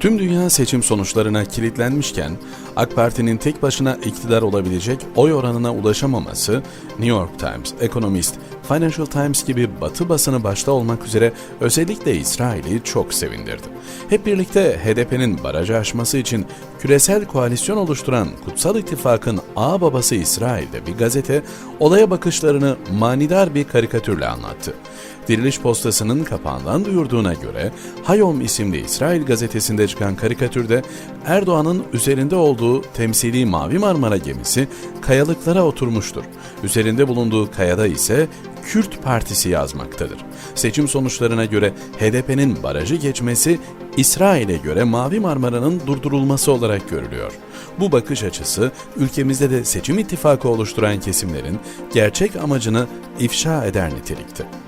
Tüm dünya seçim sonuçlarına kilitlenmişken AK Parti'nin tek başına iktidar olabilecek oy oranına ulaşamaması New York Times, Economist, Financial Times gibi batı basını başta olmak üzere özellikle İsrail'i çok sevindirdi. Hep birlikte HDP'nin barajı aşması için küresel koalisyon oluşturan Kutsal İttifak'ın ağ babası İsrail'de bir gazete olaya bakışlarını manidar bir karikatürle anlattı. Diriliş Postası'nın kapağından duyurduğuna göre Hayom isimli İsrail gazetesinde çıkan karikatürde Erdoğan'ın üzerinde olduğu temsili Mavi Marmara gemisi kayalıklara oturmuştur. Üzerinde bulunduğu kayada ise Kürt Partisi yazmaktadır. Seçim sonuçlarına göre HDP'nin barajı geçmesi İsrail'e göre Mavi Marmara'nın durdurulması olarak görülüyor. Bu bakış açısı ülkemizde de seçim ittifakı oluşturan kesimlerin gerçek amacını ifşa eder nitelikte.